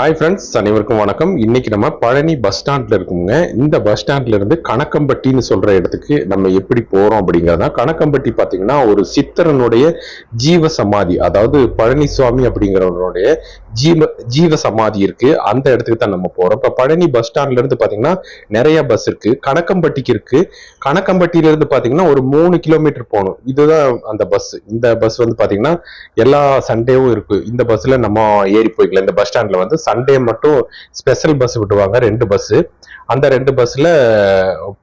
Hi friends அனைவருக்கும் வணக்கம். இன்னைக்கு நம்ம பழனி பஸ் ஸ்டாண்ட்ல இருக்குங்க. இந்த பஸ் ஸ்டாண்ட்ல இருந்து கணக்கம்பட்டின்னு சொல்ற இடத்துக்கு நம்ம எப்படி போறோம் அப்படிங்கிறதா கணக்கம்பட்டி பாத்தீங்கன்னா ஒரு சித்தரனுடைய ஜீவ சமாதி அதாவது பழனிசுவாமி அப்படிங்கிறவருடைய ஜீவ ஜீவ சமாதி இருக்கு. அந்த இடத்துக்கு தான் நம்ம போறோம். இப்ப பழனி பஸ் ஸ்டாண்ட்ல இருந்து பாத்தீங்கன்னா நிறைய பஸ் இருக்கு. கணக்கம்பட்டிக்கு இருக்கு. கணக்கம்பட்டியில இருந்து பாத்தீங்கன்னா ஒரு மூணு கிலோமீட்டர் போகணும். இதுதான் அந்த பஸ் இந்த பஸ் வந்து பாத்தீங்கன்னா எல்லா சண்டேவும் இருக்கு. இந்த பஸ்ல நம்ம ஏறி போய்க்கலாம். இந்த பஸ் ஸ்டாண்ட்ல வந்து சண்டே மட்டும் ஸ்பெஷல் பஸ் விடுவாங்க ரெண்டு பஸ்ஸு அந்த ரெண்டு பஸ்ஸில்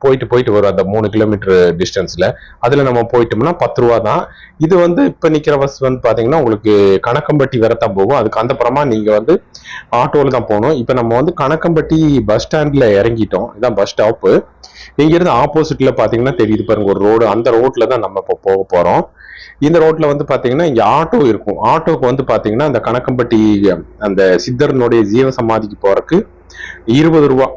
போயிட்டு போயிட்டு வரும் அந்த மூணு கிலோமீட்டர் டிஸ்டன்ஸில் அதில் நம்ம போயிட்டோம்னா பத்து ரூபா தான். இது வந்து இப்போ நிற்கிற பஸ் வந்து பார்த்தீங்கன்னா உங்களுக்கு கணக்கம்பட்டி வரத்தான் போகும். அதுக்கு அந்த புறமா நீங்கள் வந்து ஆட்டோவில் தான் போகணும். இப்போ நம்ம வந்து கணக்கம்பட்டி பஸ் ஸ்டாண்டில் இறங்கிட்டோம். இதான் பஸ் ஸ்டாப்பு இங்கிருந்து ஆப்போசிட்ல பாத்தீங்கன்னா தெரியுது பாருங்க ஒரு ரோடு அந்த ரோட்ல தான் நம்ம இப்போ போக போறோம். இந்த ரோட்ல வந்து பாத்தீங்கன்னா இங்க ஆட்டோ இருக்கும். ஆட்டோக்கு வந்து பாத்தீங்கன்னா அந்த கணக்கம்பட்டி அந்த சித்தர்னுடைய ஜீவ சமாதிக்கு போறதுக்கு இருபது ரூபா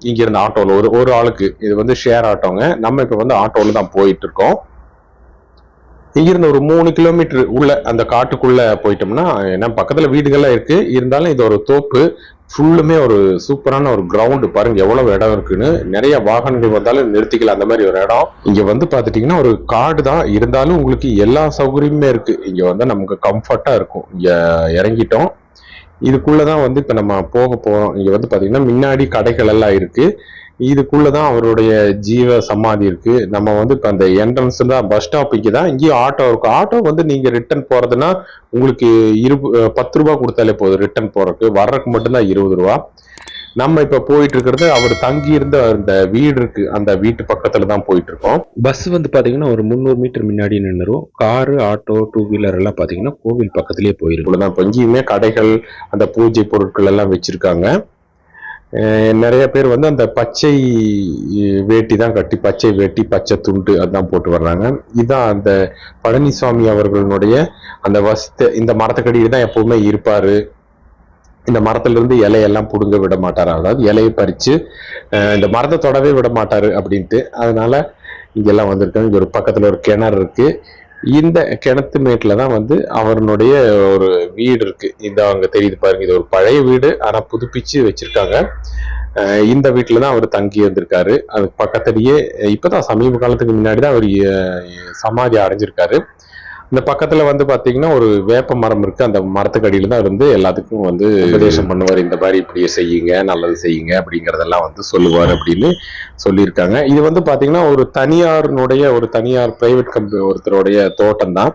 இங்க இருந்த ஆட்டோல. ஒரு ஒரு ஆளுக்கு. இது வந்து ஷேர் ஆட்டோங்க. நம்ம இப்ப வந்து ஆட்டோல தான் போயிட்டு இருக்கோம் இங்கிருந்து ஒரு மூணு கிலோமீட்டர் உள்ள அந்த காட்டுக்குள்ள போயிட்டோம்னா ஏன்னா பக்கத்துல வீடுகள்லாம் இருக்கு. இருந்தாலும் இது ஒரு தோப்பு. ஃபுல்லுமே ஒரு சூப்பரான ஒரு கிரவுண்டு பாருங்க எவ்வளவு இடம் இருக்குன்னு. நிறைய வாகனங்கள் வந்தாலும் நிறுத்திக்கலாம். அந்த மாதிரி ஒரு இடம். இங்க வந்து பாத்துட்டீங்கன்னா ஒரு காடு தான். இருந்தாலும் உங்களுக்கு எல்லா சௌகரியமுமே இருக்கு. இங்க வந்து நமக்கு கம்ஃபர்ட்டா இருக்கும். இங்க இறங்கிட்டோம். இதுக்குள்ளதான் வந்து இப்ப நம்ம போக போறோம். இங்க வந்து பாத்தீங்கன்னா முன்னாடி கடைகள் எல்லாம் இருக்கு. இதுக்குள்ளதான் அவருடைய ஜீவ சமாதி இருக்கு. நம்ம வந்து இப்ப அந்த என்ட்ரன்ஸ் தான் பஸ் ஸ்டாப்புக்கு தான் இங்கேயும் ஆட்டோ இருக்கும். ஆட்டோ வந்து நீங்க ரிட்டர்ன் போறதுன்னா உங்களுக்கு இரு பத்து ரூபா கொடுத்தாலே போதும் ரிட்டர்ன் போறதுக்கு. வர்றதுக்கு மட்டும்தான் இருபது ரூபா. நம்ம இப்ப போயிட்டு இருக்கிறது அவர் தங்கி இருந்த அந்த வீடு இருக்கு அந்த வீட்டு பக்கத்துல தான் போயிட்டு இருக்கோம் பஸ் வந்து பாத்தீங்கன்னா ஒரு முந்நூறு மீட்டர் முன்னாடி நின்றுரும் காரு ஆட்டோ டூ வீலர் எல்லாம் பாத்தீங்கன்னா கோவில் பக்கத்திலேயே போயிருக்கு தான் இப்போ இங்கேயுமே கடைகள் அந்த பூஜை பொருட்கள் எல்லாம் வச்சிருக்காங்க. நிறைய பேர் வந்து அந்த பச்சை வேட்டி தான் கட்டி பச்சை வேட்டி பச்சை துண்டு அதான் போட்டு வர்றாங்க. இதுதான் அந்த பழனிசாமி அவர்களுடைய அந்த வசத்த இந்த மரத்துக்கடியில் தான் எப்பவுமே இருப்பாரு. இந்த மரத்திலிருந்து இலையெல்லாம் பிடுங்க விட மாட்டார். அதாவது இலையை பறித்து இந்த மரத்தை தொடவே விட மாட்டார் அப்படின்ட்டு. அதனால் இங்கெல்லாம் வந்திருக்காங்க. இங்கே ஒரு பக்கத்தில் ஒரு கிணறு இருக்குது இந்த கிணத்து மேட்டில் தான் வந்து அவருடைய ஒரு வீடு இருக்குது இந்த அவங்க தெரியுது பாருங்க. இது ஒரு பழைய வீடு. ஆனால் புதுப்பிச்சு வச்சுருக்காங்க. இந்த வீட்டில் தான் அவர் தங்கி இருந்திருக்காரு. அதுக்கு இப்போ தான் சமீப காலத்துக்கு முன்னாடி தான் அவர் சமாதி அடைஞ்சிருக்காரு. இந்த பக்கத்துல வந்து பாத்தீங்கன்னா ஒரு வேப்ப மரம் இருக்கு. அந்த மரத்துக்கு அடியில தான் இருந்து எல்லாத்துக்கும் வந்து உபதேசம் பண்ணுவார். இந்த மாதிரி இப்படியே செய்யுங்க நல்லது செய்யுங்க அப்படிங்கறதெல்லாம் வந்து சொல்லுவார் அப்படின்னு சொல்லியிருக்காங்க. இது வந்து பாத்தீங்கன்னா ஒரு தனியாருனுடைய ஒரு தனியார் பிரைவேட் கம்பெனி ஒருத்தருடைய தோட்டம் தான்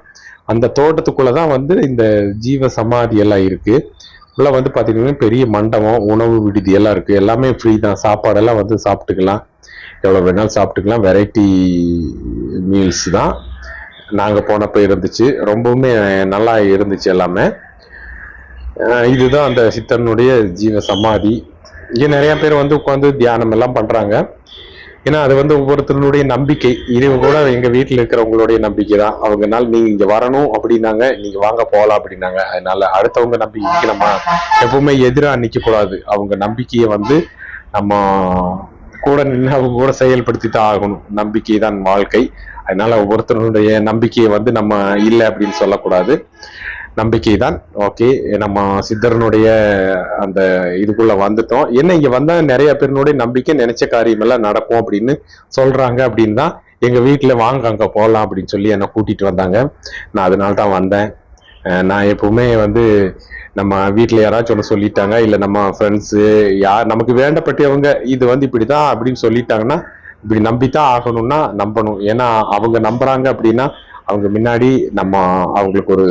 அந்த தோட்டத்துக்குள்ள தான் வந்து இந்த ஜீவ சமாதி எல்லாம் இருக்கு. உள்ள வந்து பாத்தீங்கன்னா பெரிய மண்டபம் உணவு விடுதி எல்லாம் இருக்கு. எல்லாமே ஃப்ரீ தான். சாப்பாடெல்லாம் வந்து சாப்பிட்டுக்கலாம். எவ்வளவு வேணாலும் சாப்பிட்டுக்கலாம். வெரைட்டி மீல்ஸ் தான். நாங்கள் போனப்போ இருந்துச்சு. ரொம்பவுமே நல்லா இருந்துச்சு எல்லாமே. இதுதான் அந்த சித்தனுடைய ஜீவ சமாதி. இங்கே நிறைய பேர் வந்து உட்காந்து தியானம் எல்லாம் பண்றாங்க. ஏன்னா அது வந்து ஒவ்வொருத்தருடைய நம்பிக்கை. இது கூட எங்கள் வீட்டில் இருக்கிறவங்களுடைய நம்பிக்கை தான். அவங்கனால நீங்கள் இங்கே வரணும் அப்படின்னாங்க நீங்கள் வாங்க போகலாம் அப்படின்னாங்க. அதனால அடுத்தவங்க நம்பிக்கைக்கு நம்ம எப்பவுமே எதிராக நிற்கக்கூடாது அவங்க நம்பிக்கையை வந்து நம்ம கூட நின்று அவங்க கூட செயல்படுத்தி தான் ஆகணும். நம்பிக்கை தான் வாழ்க்கை. அதனால ஒவ்வொருத்தருடைய நம்பிக்கையை வந்து நம்ம இல்லை அப்படின்னு சொல்லக்கூடாது. நம்பிக்கை தான் ஓகே. நம்ம சித்தரனுடைய அந்த இதுக்குள்ள வந்துட்டோம். என்ன இங்க வந்தா நிறைய பேருனுடைய நம்பிக்கை நினைச்ச காரியம் எல்லாம் நடக்கும் அப்படின்னு சொல்றாங்க அப்படின்னு தான் எங்க வீட்டுல வாங்க அங்க போகலாம் அப்படின்னு சொல்லி என்னை கூட்டிட்டு வந்தாங்க. நான் அதனால தான் வந்தேன். நான் எப்பவுமே வந்து நம்ம வீட்டில் யாராச்சும் ஒன்று சொல்லிட்டாங்க இல்ல நம்ம ஃப்ரெண்ட்ஸு யார் நமக்கு வேண்டப்பட்டவங்க இது வந்து இப்படிதான் அப்படின்னு சொல்லிட்டாங்கன்னா இப்படி நம்பித்தான் ஆகணும்னா நம்பணும். ஏன்னா அவங்க நம்புறாங்க அப்படின்னா அவங்க முன்னாடி நம்ம அவங்களுக்கு ஒரு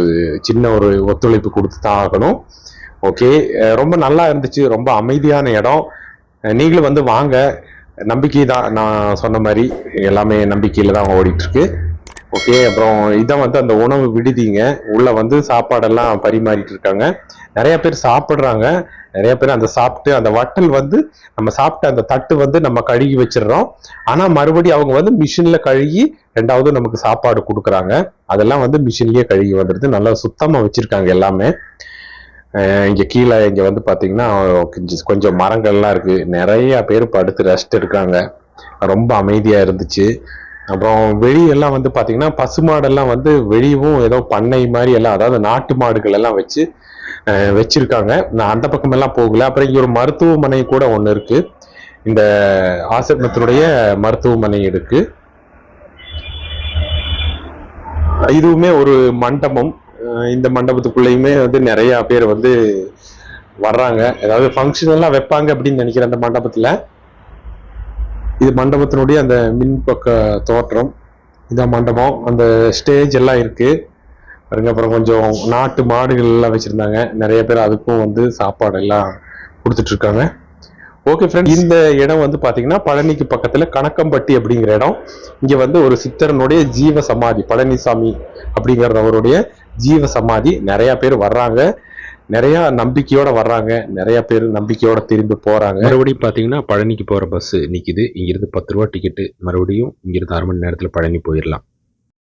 சின்ன ஒரு ஒத்துழைப்பு கொடுத்து தான் ஆகணும். ஓகே? ரொம்ப நல்லா இருந்துச்சு. ரொம்ப அமைதியான இடம். நீங்களும் வந்து வாங்க. நம்பிக்கை தான் நான் சொன்ன மாதிரி எல்லாமே நம்பிக்கையில தான் ஓடிட்டு இருக்கு. ஓகே அப்புறம் இதான் வந்து அந்த உணவு விடுதிங்க. உள்ள வந்து சாப்பாடெல்லாம் பரிமாறிட்டு இருக்காங்க. நிறைய பேர் சாப்பிட்றாங்க. நிறைய பேர் அந்த சாப்பிட்டு அந்த வட்டல் வந்து நம்ம சாப்பிட்ட அந்த தட்டு வந்து நம்ம கழுகி வச்சிடுறோம். ஆனா மறுபடியும் அவங்க வந்து மிஷின்ல கழுகி ரெண்டாவது நமக்கு சாப்பாடு கொடுக்குறாங்க. அதெல்லாம் வந்து மிஷின்லயே கழுகி வந்துடுது. நல்லா சுத்தமா வச்சிருக்காங்க எல்லாமே. இங்கே கீழே இங்கே வந்து பார்த்தீங்கன்னா கொஞ்சம் கொஞ்சம் மரங்கள்லாம் இருக்குது நிறைய பேர் படுத்து ரெஸ்ட் இருக்காங்க ரொம்ப அமைதியாக இருந்துச்சு. அப்புறம் வெளியெல்லாம் வந்து பார்த்தீங்கன்னா பசுமாடெல்லாம் வந்து வெளியவும் ஏதோ பண்ணை மாதிரி எல்லாம் அதாவது நாட்டு மாடுகள் எல்லாம் வச்சு வச்சிருக்காங்க. நான் அந்த பக்கம் எல்லாம் போகல. அப்புறம் இங்கே ஒரு மருத்துவமனை கூட ஒன்று இருக்கு. இந்த ஆசிரமத்தினுடைய மருத்துவமனை இருக்கு. இதுவுமே ஒரு மண்டபம். இந்த மண்டபத்துக்குள்ளேயுமே வந்து நிறைய பேர் வந்து வர்றாங்க. ஏதாவது ஃபங்க்ஷன் எல்லாம் வைப்பாங்க அப்படின்னு நினைக்கிறேன் அந்த மண்டபத்தில். இது மண்டபத்தினுடைய அந்த மின்பக்க தோற்றம். இதான் மண்டபம். அந்த ஸ்டேஜ் எல்லாம் இருக்கு. பாருங்க அப்புறம் கொஞ்சம் நாட்டு மாடுகள் எல்லாம் வச்சிருந்தாங்க. நிறைய பேர் அதுக்கும் வந்து சாப்பாடு எல்லாம் கொடுத்துட்டு இருக்காங்க ஓகே ஃப்ரெண்ட் இந்த இடம் வந்து பார்த்தீங்கன்னா பழனிக்கு பக்கத்தில் கணக்கம்பட்டி அப்படிங்கிற இடம். இங்கே வந்து ஒரு சித்தரனுடைய ஜீவ சமாதி பழனிசாமி அப்படிங்கிறவருடைய ஜீவ சமாதி நிறையா பேர் வர்றாங்க. நிறைய நம்பிக்கையோட வர்றாங்க. நிறைய பேர் நம்பிக்கையோட திரும்பி போறாங்க. மறுபடியும் பார்த்தீங்கன்னா பழனிக்கு போகிற பஸ்ஸு நிற்கிது இங்கிருந்து பத்து ரூபா டிக்கெட்டு மறுபடியும் இங்கிருந்து அரை மணி நேரத்தில் பழனி போயிடலாம்